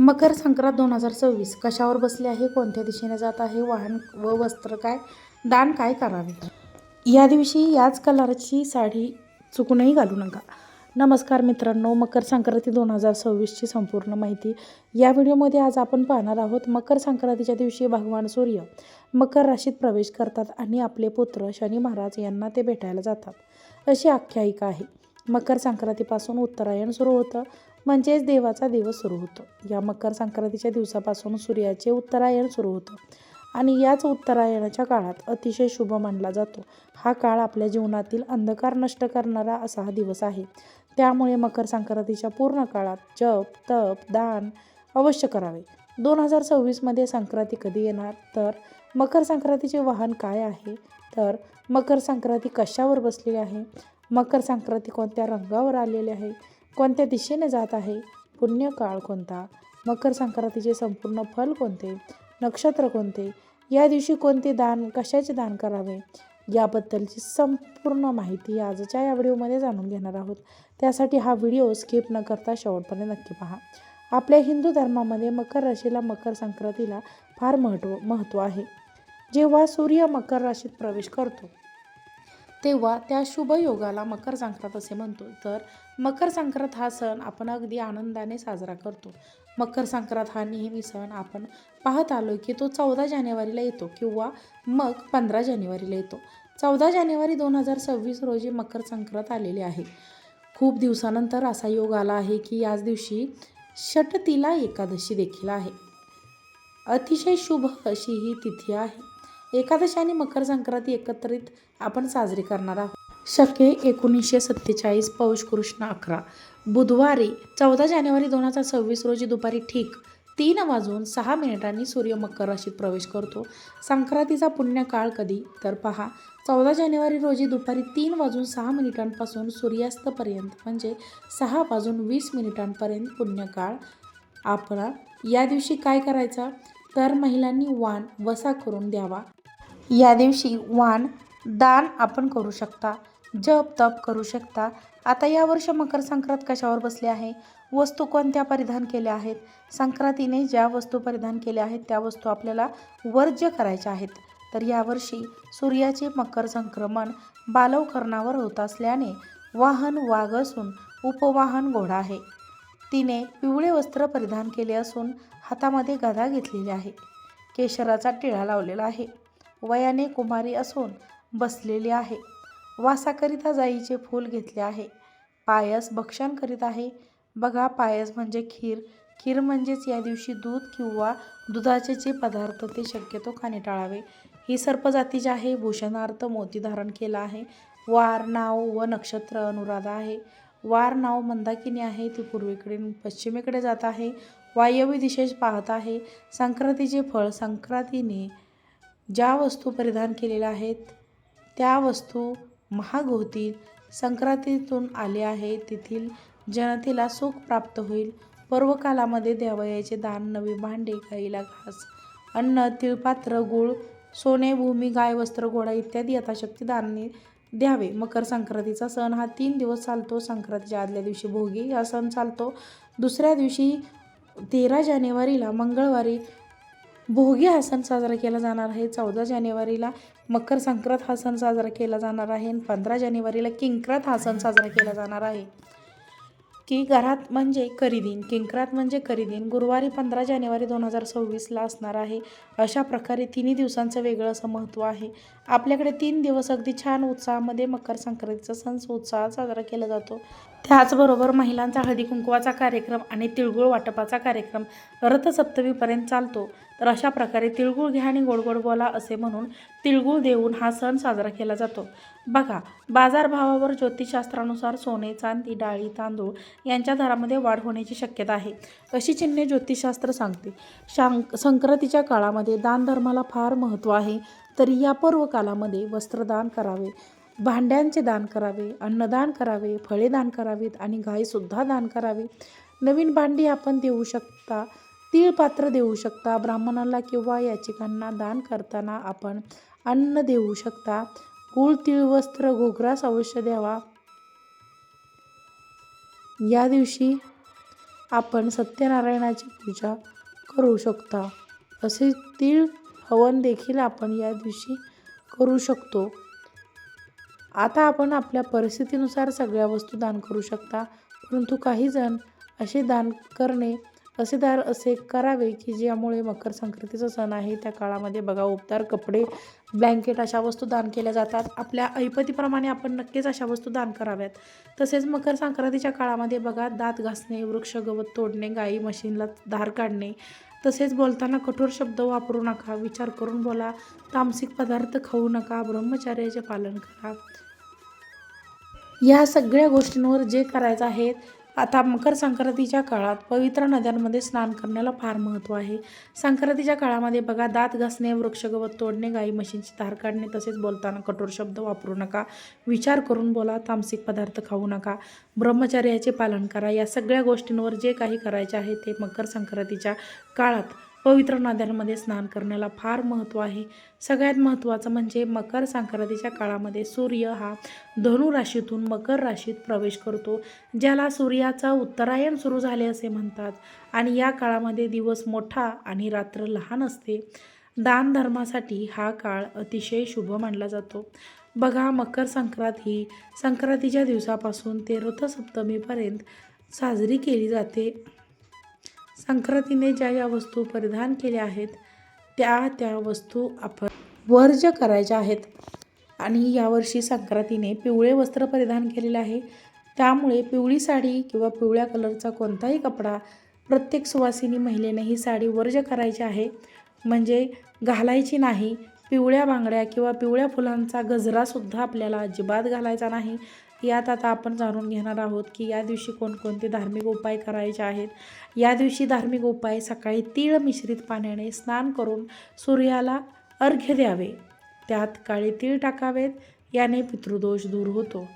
मकर संक्रांत दोन हजार सव्वीस. कशावर बसले आहे? कोणत्या दिशेने जात आहे? वाहन व वस्त्र काय? दान काय करावे? या दिवशी याच कलरची साडी चुकूनही घालू नका. नमस्कार मित्रांनो मकर संक्रांती दोन हजार सव्वीसची संपूर्ण माहिती. या व्हिडिओमध्ये आज आपण पाहणार आहोत मकर संक्रांतीच्या दिवशी भगवान सूर्य मकर राशीत प्रवेश करतात आणि आपले पुत्र शनी महाराज यांना ते भेटायला जातात. अशी आख्यायिका आहे. मकर संक्रांतीपासून उत्तरायण सुरू होतं. म्हणजेच देवाचा दिवस सुरू होतो. या मकर संक्रांतीच्या दिवसापासून सूर्याचे उत्तरायण सुरू होतं. आणि याच उत्तरायणाच्या काळात अतिशय शुभ मानला जातो. हा काळ आपल्या जीवनातील अंधकार नष्ट करणारा असा हा दिवस आहे. त्यामुळे मकर संक्रांतीच्या पूर्ण काळात जप तप दान अवश्य करावे. दोन हजार सव्वीसमध्ये संक्रांती कधी येणार? तर मकर संक्रांतीचे वाहन काय आहे? तर मकर संक्रांती कशावर बसलेली आहे? मकर संक्रांती कोणत्या रंगावर आलेली आहे? कोणत्या दिशेने जात आहे? पुण्यकाळ कोणता? मकर संक्रांतीचे संपूर्ण फल कोणते? नक्षत्र कोणते? या दिवशी कोणते दान कशाचे दान करावे? याबद्दलची संपूर्ण माहिती आजच्या या व्हिडिओमध्ये जाणून घेणार आहोत. त्यासाठी हा व्हिडिओ स्किप न करता शेवटपर्यंत नक्की पहा. आपल्या हिंदू धर्मामध्ये मकर राशीला मकर संक्रांतीला फार महत्त्व महत्त्व आहे. जेव्हा सूर्य मकर राशीत प्रवेश करतो तेव्हा त्या शुभ योगाला मकर संक्रांत असे म्हणतो. तर मकर संक्रांत हा सण आपण अगदी आनंदाने साजरा करतो. मकर संक्रांत हा नेहमी सण आपण पाहत आलो की तो चौदा जानेवारीला येतो किंवा मग पंधरा जानेवारीला येतो. चौदा जानेवारी दोन हजार सव्वीस रोजी मकर संक्रांत आलेली आहे. खूप दिवसानंतर असा योग आला आहे की याच दिवशी षटतिला एकादशी देखील आहे. अतिशय शुभ अशी ही तिथी आहे. एकादशी आणि मकर संक्रांती एकत्रित आपण साजरी करणार आहोत. शके एकोणीसशे सत्तेचाळीस पौष कृष्ण अकरा. बुधवारी चौदा जानेवारी दोन हजार सव्वीस रोजी दुपारी ठीक तीन वाजून सहा मिनिटांनी सूर्य मकर राशीत प्रवेश करतो. संक्रांतीचा पुण्यकाळ कधी? तर पहा चौदा जानेवारी रोजी दुपारी तीन वाजून सहा मिनिटांपासून सूर्यास्तपर्यंत म्हणजे सहा वाजून वीस मिनिटांपर्यंत पुण्यकाळ. आपण या दिवशी काय करायचा? तर महिलांनी वाण वसा करून द्यावा. या दिवशी वाण दान आपण करू शकता जप तप करू शकता. आता यावर्षी मकर संक्रांत कशावर बसले आहे? वस्तू कोणत्या परिधान केल्या आहेत? संक्रांतीने ज्या वस्तू परिधान केल्या आहेत त्या वस्तू आपल्याला वर्ज्य करायच्या आहेत. तर यावर्षी सूर्याचे मकर संक्रमण बालवकरणावर होत असल्याने वाहन वाघ असून उपवाहन घोडा आहे. तिने पिवळे वस्त्र परिधान केले असून हातामध्ये गदा घेतलेली आहे. केशराचा टिळा लावलेला आहे. वयाने कुमारी असून बसलेले आहे. वासाकरिता जाईचे फूल घेतले आहे. पायस भक्षण करीत आहे. बघा पायस म्हणजे खीर. खीर म्हणजेच या दिवशी दूध किंवा दुधाचे जे पदार्थ ते शक्यतो खाणे टाळावे. ही सर्पजातीची आहे भूषणार्थ मोती धारण केला आहे. वार नाव व नक्षत्र अनुराधा आहे. वार नाव मंदाकिनी आहे. ती पूर्वेकडे पश्चिमेकडे जात आहे. वायव्य दिशेस पाहत आहे. संक्रांतीचे फळ संक्रांतीने ज्या वस्तू परिधान केलेल्या आहेत त्या वस्तू महाग होतील संक्रांतीतून आले आहे तेथील जनतेला सुख प्राप्त होईल. पर्वकालामध्ये द्यावयाचे दान नवी भांडे गाईला घास अन्न तिळपात्र गुळ सोने भूमी गाय वस्त्र घोडा इत्यादी यथाशक्ती दानने द्यावे. मकर संक्रांतीचा सण हा तीन दिवस चालतो. संक्रांतीच्या आदल्या दिवशी भोगी हा सण चालतो. दुसऱ्या दिवशी तेरा जानेवारीला मंगळवारी भोगी हा सण साजरा केला जाणार आहे. चौदा जानेवारीला मकर संक्रांत हा सण साजरा केला जाणार आहे आणि पंधरा जानेवारीला किंक्रांत हा सण साजरा केला जाणार आहे. की घरात म्हणजे करीदिन किंक्रात म्हणजे करीदिन गुरुवारी पंधरा जानेवारी दोन हजार सव्वीसला असणार आहे. अशा प्रकारे तिन्ही दिवसांचं वेगळं असं महत्त्व आहे. आपल्याकडे तीन दिवस अगदी छान उत्साहामध्ये मकर संक्रांतीचा सण उत्साहात साजरा केला जातो. त्याचबरोबर महिलांचा हळदी कुंकवाचा कार्यक्रम आणि तिळगुळ वाटपाचा कार्यक्रम रथसप्तमीपर्यंत चालतो. तर अशा प्रकारे तिळगुळ घ्या आणि गोड गोड बोला असे म्हणून तिळगुळ देऊन हा सण साजरा केला जातो. बघा बाजारभावावर ज्योतिषशास्त्रानुसार सोने चांदी डाळी तांदूळ यांच्या दरामध्ये वाढ होण्याची शक्यता आहे. अशी चिन्हे ज्योतिषशास्त्र सांगते. शां संक्रांतीच्या काळामध्ये दानधर्माला फार महत्त्व आहे. तरी या पर्व कालामध्ये वस्त्रदान करावे भांड्यांचे दान करावे अन्नदान करावे फळे दान करावीत आणि गायसुद्धा दान करावी. नवीन भांडी आपण देऊ शकता. तिळपात्र देऊ शकता. ब्राह्मणाला किंवा याचिकांना दान करताना आपण अन्न देऊ शकता. गुळ तीळ वस्त्र घोगरास अवश्य द्यावा. या दिवशी आपण सत्यनारायणाची पूजा करू शकता. असे तीळ हवन देखील आपण या दिवशी करू शकतो. आता आपण आपल्या परिस्थितीनुसार सगळ्या वस्तू दान करू शकता. परंतु काही जण असे दान करणे असे दार असे करावे की ज्यामुळे मकर संक्रांतीचा सण आहे. त्या काळामध्ये बघा उपदार कपडे ब्लँकेट अशा वस्तू दान केल्या जातात. आपल्या ऐपतीप्रमाणे आपण नक्कीच अशा वस्तू दान कराव्यात. तसेच मकर संक्रांतीच्या काळामध्ये बघा दात घासणे वृक्ष गवत तोडणे गाई मशीनला धार काढणे. तसेच बोलताना कठोर शब्द वापरू नका विचार करून बोला तामसिक पदार्थ खाऊ नका ब्रह्मचर्याचे पालन करा. या सगळ्या गोष्टींवर जे करायचं आहे आता मकर संक्रांतीच्या काळात पवित्र नद्यांमध्ये स्नान करण्याला फार महत्त्व आहे. संक्रांतीच्या काळामध्ये बघा दात घासणे वृक्षगवत तोडणे गाई म्हशींची धार काढणे तसेच बोलताना कठोर शब्द वापरू नका विचार करून बोला तामसिक पदार्थ खाऊ नका ब्रह्मचर्याचे पालन करा. या सगळ्या गोष्टींवर जे काही करायचे आहे ते मकर संक्रांतीच्या काळात पवित्र नद्यांमध्ये स्नान करण्याला फार महत्त्व आहे. सगळ्यात महत्त्वाचं म्हणजे मकर संक्रांतीच्या काळामध्ये सूर्य हा धनु राशीतून मकर राशीत प्रवेश करतो ज्याला सूर्याचा उत्तरायण सुरू झाले असे म्हणतात. आणि या काळामध्ये दिवस मोठा आणि रात्र लहान असते. दान धर्मासाठी हा काळ अतिशय शुभ मानला जातो. बघा मकर संक्रांत ही संक्रांतीच्या दिवसापासून ते रथसप्तमीपर्यंत साजरी केली जाते. संक्रांतीने ज्या ज्या वस्तू परिधान केल्या आहेत त्या त्या वस्तू आपण वर्ज करायच्या आहेत. आणि यावर्षी संक्रांतीने पिवळे वस्त्र परिधान केलेले आहे. त्यामुळे पिवळी साडी किंवा पिवळ्या कलरचा कोणताही कपडा प्रत्येक सुवासिनी महिलेने ही साडी वर्ज करायची आहे. म्हणजे घालायची नाही पिवळ्या बांगड्या किंवा पिवळ्या फुलांचा गजरासुद्धा आपल्याला अजिबात घालायचा नाही. यात आता आपण जाणून घेणार आहोत की या दिवशी कोणकोणते धार्मिक उपाय करायचे आहेत. या दिवशी धार्मिक उपाय सकाळी तीळ मिश्रित पाण्याने स्नान करून सूर्याला अर्घ्य द्यावे. त्यात काळे तीळ टाकावेत याने पितृदोष दूर होतो.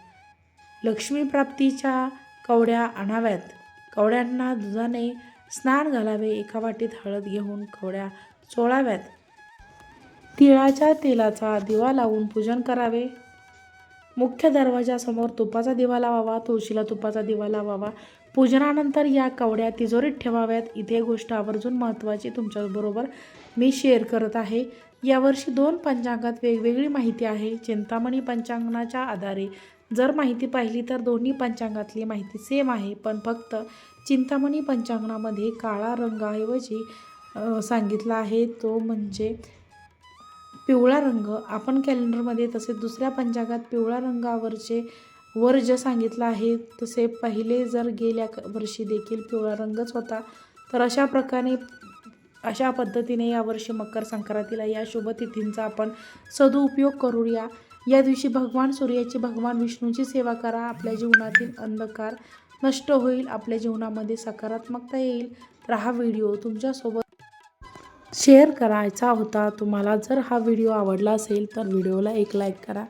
लक्ष्मी प्राप्तीच्या कवड्या आणाव्यात. कवड्यांना दुधाने स्नान घालावे एका वाटीत हळद घेऊन कवड्या चोळाव्यात. तिळाच्या तेलाचा दिवा लावून पूजन करावे. मुख्य दरवाजासमोर तुपाचा दिवा लावावा तुळशीला तुपाचा दिवा लावावा. पूजनानंतर या कवड्या तिजोरीत ठेवाव्यात. इथे गोष्ट आवर्जून महत्त्वाची तुमच्याबरोबर मी शेअर करत आहे. यावर्षी दोन पंचांगात वेगवेगळी माहिती आहे. चिंतामणी पंचांगणाच्या आधारे. जर माहिती पाहिली तर दोन्ही पंचांगातली माहिती सेम आहे. पण फक्त चिंतामणी पंचांगणामध्ये काळा रंगाऐवजी सांगितला आहे तो म्हणजे पिवळा रंग. आपण कॅलेंडरमध्ये तसे दुसऱ्या पंचांगात पिवळा रंगावरचे वर जे सांगितलं आहे तसे पहिले जर गेल्या वर्षी देखील पिवळा रंगच होता तर अशा प्रकारे अशा पद्धतीने यावर्षी मकर संक्रांतीला या शुभ तिथींचा आपण सदुपयोग करूया. या दिवशी भगवान सूर्याची भगवान विष्णूची सेवा करा. आपल्या जीवनातील अंधकार नष्ट होईल. आपल्या जीवनामध्ये सकारात्मकता येईल. तर हा व्हिडिओ तुमच्यासोबत शेअर करायचा होता. तुम्हाला जर हा व्हिडिओ आवडला असेल तर व्हिडिओला एक लाईक करा.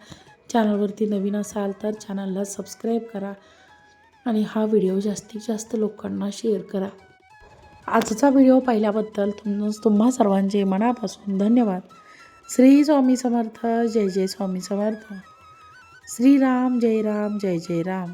चॅनलवरती नवीन असाल तर चॅनलला सबस्क्राईब करा आणि हा व्हिडिओ जास्तीत जास्त लोकांना शेअर करा. आजचा व्हिडिओ पाहिल्याबद्दल तुम तुम्हा सर्वांचे मनापासून धन्यवाद. श्री स्वामी समर्थ जय जय स्वामी समर्थ. श्रीराम जय राम जय जय राम.